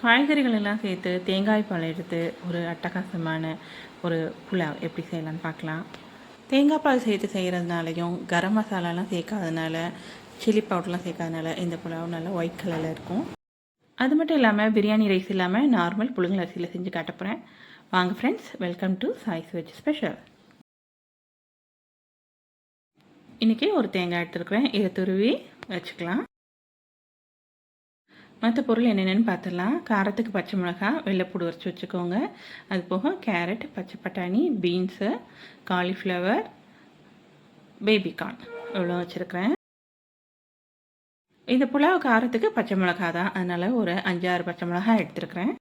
காய்கறிகள் எல்லாம் சேர்த்து தேங்காய் பால் எடுத்து ஒரு அட்டகாசமான ஒரு புலாவ் எப்படி செய்யலாம்னு பார்க்கலாம். தேங்காய் பால் சேர்த்து செய்கிறதுனாலையும் கரம் மசாலாலாம் சேர்க்காதனால சில்லி பவுடர்லாம் சேர்க்காதனால இந்த புலாவ் நல்லா ஒயிட் கலரில் இருக்கும். அது மட்டும் இல்லாமல் பிரியாணி ரைஸ் இல்லாமல் நார்மல் புழுங்கல் அரிசியில் செஞ்சு காட்டப்போகிறேன் வாங்க friends welcome to choice veg special இன்றைக்கி ஒரு தேங்காய் எடுத்துருக்குறேன். இதை துருவி வச்சுக்கலாம். மற்ற பொருள் என்னென்னு பார்த்துடலாம். காரத்துக்கு பச்சை மிளகா வெள்ளைப்பூடு உரைச்சி வச்சுக்கோங்க. அது போக கேரட் பச்சை பட்டாணி பீன்ஸு காலிஃப்ளவர் பேபிகார்ன் இவ்வளோ வச்சுருக்கிறேன். இந்த புலாவ் காரத்துக்கு பச்சை மிளகா தான். அதனால் ஒரு அஞ்சாறு பச்சை மிளகா எடுத்துருக்கிறேன்.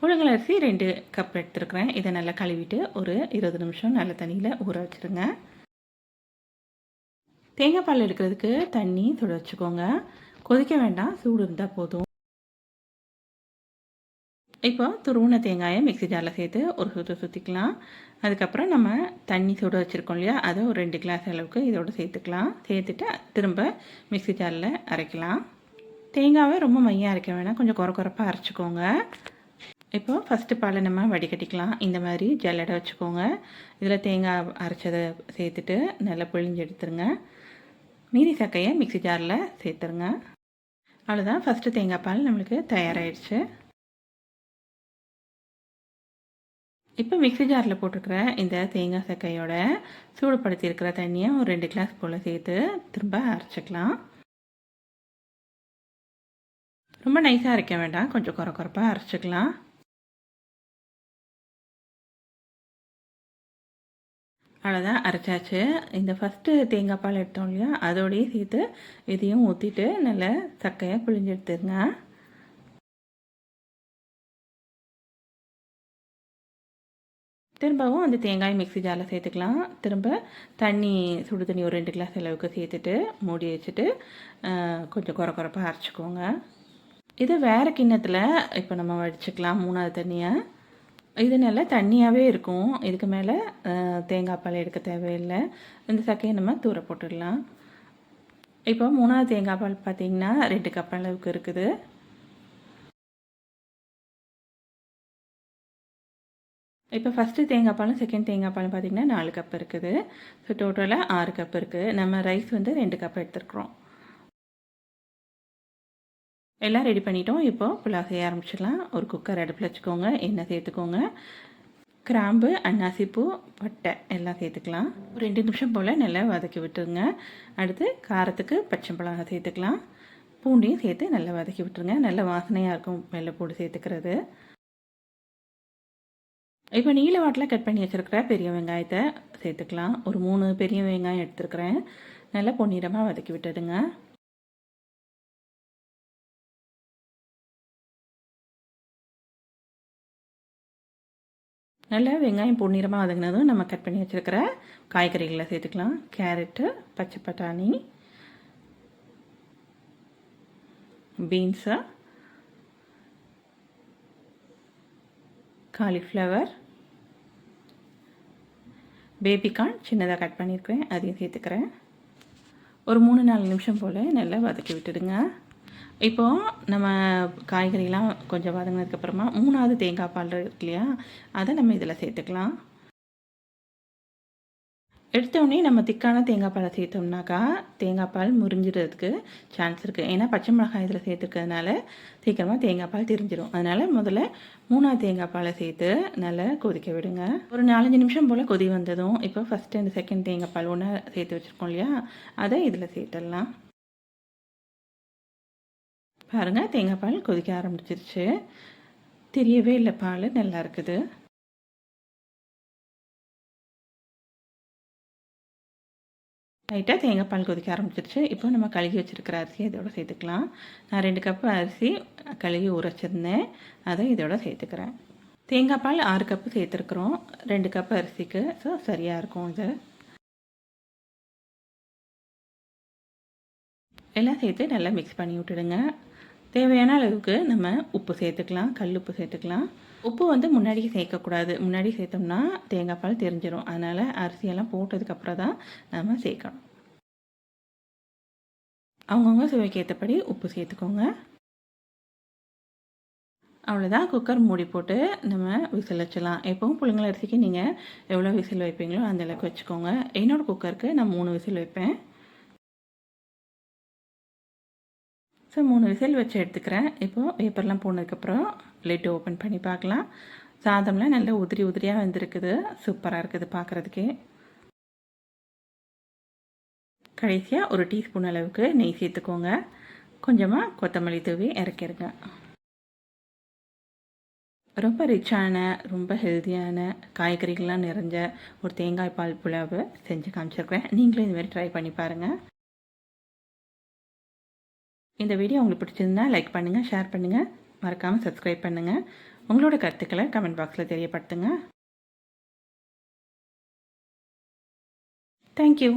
புழுங்கலரிசி ரெண்டு கப் எடுத்துருக்கிறேன். இதை நல்லா கழுவிட்டு ஒரு இருபது நிமிஷம் நல்ல தண்ணியில் ஊற வச்சுருங்க. தேங்காய் பால் எடுக்கிறதுக்கு தண்ணி துட வச்சுக்கோங்க. கொதிக்க வேண்டாம் சூடு இருந்தால் போதும். இப்போ துருவின தேங்காயை மிக்சி ஜாரில் சேர்த்து ஒரு சுற்று சுற்றிக்கலாம் அதுக்கப்புறம் நம்ம தண்ணி சுட வச்சுருக்கோம் இல்லையா அதை ஒரு ரெண்டு கிளாஸ் அளவுக்கு இதோடு சேர்த்துக்கலாம். சேர்த்துட்டு திரும்ப மிக்சி ஜாரில் அரைக்கலாம். தேங்காவை ரொம்ப மையாக அரைக்க வேணாம் கொஞ்சம் குறை குறைப்பாக அரைச்சிக்கோங்க. இப்போ ஃபஸ்ட்டு பாலை நம்ம வடிகட்டிக்கலாம். இந்த மாதிரி ஜல்லடை வச்சுக்கோங்க. இதில் தேங்காய் அரைச்சதை சேர்த்துட்டு நல்லா பிழிஞ்சு எடுத்துருங்க. மீதி சக்கையை மிக்சி ஜாரில் சேர்த்துருங்க. அவ்வளோதான் ஃபஸ்ட்டு தேங்காய் பால் நம்மளுக்கு தயாராகிடுச்சு இப்போ மிக்சி ஜாரில் போட்டிருக்கிற இந்த தேங்காய் சக்கையோட சூடுபடுத்தி இருக்கிற தண்ணியை ஒரு ரெண்டு கிளாஸ் போல் சேர்த்து திரும்ப அரைச்சிக்கலாம். ரொம்ப நைஸாக அரைக்க வேண்டாம். கொஞ்சம் குறை குறைப்பாக அரைச்சிக்கலாம். அவ்வளோதான் அரைச்சாச்சு. இந்த ஃபஸ்ட்டு தேங்காய் பால் எடுத்தோம் இல்லையா? அதோடையே சேர்த்து இதையும் ஊற்றிட்டு நல்லா சக்கையை பிழிஞ்சு எடுத்துருங்க. திரும்பவும் அந்த தேங்காய் மிக்சி ஜாரில் சேர்த்துக்கலாம். திரும்ப தண்ணி சுடு தண்ணி ஒரு ரெண்டு கிளாஸ் அளவுக்கு சேர்த்துட்டு மூடி வச்சுட்டு கொஞ்சம் குறை குறைப்பாக அரைச்சிக்கோங்க. இது வேறு கிண்ணத்தில் இப்போ நம்ம வடிச்சுக்கலாம் மூணாவது தண்ணியை. இது நல்லா தண்ணியாகவே இருக்கும். இதுக்கு மேலே தேங்காய் பால் எடுக்க தேவையில்லை. இந்த சக்கையை நம்ம தூர போட்டுடலாம். இப்போ மூணாவது தேங்காய் பால் பார்த்திங்கன்னா ரெண்டு கப் அளவுக்கு இருக்குது. இப்போ ஃபஸ்ட்டு தேங்காய் பாலும் செகண்ட் தேங்காய் பாலும் பார்த்திங்கன்னா நாலு கப் இருக்குது. ஸோ டோட்டலாக ஆறு கப் இருக்குது நம்ம ரைஸ் வந்து ரெண்டு கப் எடுத்துருக்குறோம். எல்லாம் ரெடி பண்ணிட்டோம். இப்போது புலா செய்ய ஆரம்பிச்சிடலாம். ஒரு குக்கர் அடுப்பில் வச்சுக்கோங்க. எண்ணெய் சேர்த்துக்கோங்க. கிராம்பு அன்னாசிப்பூ பட்டை எல்லாம் சேர்த்துக்கலாம். ஒரு ரெண்டு நிமிஷம் போல் நல்லா வதக்கி விட்டுருங்க. அடுத்து காரத்துக்கு பச்சை மிளகாய் சேர்த்துக்கலாம். பூண்டையும் சேர்த்து நல்லா வதக்கி விட்டுருங்க. நல்ல வாசனையாக இருக்கும் வெள்ளைப்பூடு சேர்த்துக்கிறது. இப்போ நீல வாட்டில் கட் பண்ணி வச்சுருக்கிற பெரிய வெங்காயத்தை சேர்த்துக்கலாம். ஒரு மூணு பெரிய வெங்காயம் எடுத்துருக்குறேன். நல்லா பொன்னிறமாக வதக்கி விட்டுடுங்க. நல்லா வெங்காயம் பொன்னிறமாக வதங்கினதும் நம்ம கட் பண்ணி வச்சுருக்கிற காய்கறிகளை சேர்த்துக்கலாம். கேரட்டு பச்சை பட்டாணி பீன்ஸு காலிஃப்ளவர் பேபிகார்ன் சின்னதாக கட் பண்ணியிருக்கேன் அதையும் சேர்த்துக்கிறேன். ஒரு மூணு நாலு நிமிஷம் போல் நல்லா வதக்கி விட்டுடுங்க. இப்போது நம்ம காய்கறிலாம் கொஞ்சம் வதங்கினதுக்கப்புறமா மூணாவது தேங்காய் பால் இருக்கு இல்லையா அதை நம்ம இதில் சேர்த்துக்கலாம். எடுத்தோடனே நம்ம திக்கான தேங்காய் பாலை சேர்த்தோம்னாக்கா தேங்காய் பால் முறிஞ்சிடுறதுக்கு சான்ஸ் இருக்குது ஏன்னா பச்சை மிளகாய் இதில் சேர்த்துருக்கிறதுனால சீக்கிரமாக தேங்காய் பால் திரிஞ்சிடும் அதனால் முதல்ல மூணாவது தேங்காய் பாலை சேர்த்து நல்லா கொதிக்க விடுங்க. ஒரு நாலஞ்சு நிமிஷம் போல் கொதி வந்ததும் இப்போ ஃபஸ்ட்டு அண்ட் செகண்ட் தேங்காய் பால் ஒன்றா சேர்த்து வச்சுருக்கோம் இல்லையா? அதை இதில் சேர்த்துடலாம். பாருங்கள் தேங்காய் பால் கொதிக்க ஆரம்பிச்சிருச்சு. தெரியவே இல்லை பால் நல்லா இருக்குது. லைட்டாக தேங்காய் பால் கொதிக்க ஆரம்பிச்சிருச்சு. இப்போ நம்ம கழுகி வச்சுருக்கிற அரிசியை இதோட சேர்த்துக்கலாம். நான் ரெண்டு கப்பு அரிசி கழுகி உரைச்சிருந்தேன். அதை இதோட சேர்த்துக்கிறேன். தேங்காய் பால் ஆறு கப்பு சேர்த்துருக்குறோம். ரெண்டு கப்பு அரிசிக்கு. ஸோ சரியாக இருக்கும் இது. எல்லாம் சேர்த்து நல்லா மிக்ஸ் பண்ணி விட்டுடுங்க. தேவையான அளவுக்கு நம்ம உப்பு சேர்த்துக்கலாம் கல் உப்பு சேர்த்துக்கலாம். உப்பு வந்து முன்னாடி சேர்க்கக்கூடாது. முன்னாடி சேர்த்தோம்னா தேங்காய் பால் தெரிஞ்சிடும் அதனால் அரிசியெல்லாம் போட்டதுக்கப்புறம் தான் நம்ம சேர்க்கணும். அவங்கவுங்க சுவைக்கு ஏற்றபடி உப்பு சேர்த்துக்கோங்க. அவ்வளோதான் குக்கர் மூடி போட்டு நம்ம விசில் வச்சலாம் எப்பவும் புழுங்கல் அரிசிக்கு நீங்கள் எவ்வளோ விசில் வைப்பீங்களோ அந்த அளவுக்கு வச்சுக்கோங்க. என்னோடய குக்கருக்கு நான் மூணு விசில் வைப்பேன். ஸோ மூணு விசில் வச்சு எடுத்துக்கிறேன். இப்போது பேப்பர்லாம் போனதுக்கப்புறம் லிட்டு ஓப்பன் பண்ணி பார்க்கலாம். சாதம்லாம் நல்லா உதிரி உதிரியாக வந்துருக்குது. சூப்பராக இருக்குது பார்க்குறதுக்கே. கடைசியாக ஒரு டீஸ்பூன் அளவுக்கு நெய் சேர்த்துக்கோங்க. கொஞ்சமாக கொத்தமல்லி தூவி இறக்கிடுங்க ரொம்ப ரிச்சான ரொம்ப ஹெல்த்தியான காய்கறிகள்லாம் நிறைஞ்ச ஒரு தேங்காய் பால் புலாவை செஞ்சு காமிச்சிருக்கிறேன். நீங்களும் இதுமாரி ட்ரை பண்ணி பாருங்கள் இந்த வீடியோ உங்களுக்கு பிடிச்சிருந்தா லைக் பண்ணுங்கள் ஷேர் பண்ணுங்கள் மறக்காமல் சப்ஸ்கிரைப் பண்ணுங்கள் உங்களோட கருத்துக்களை கமெண்ட் பாக்ஸில் தெரியப்படுத்துங்க. தேங்க்யூ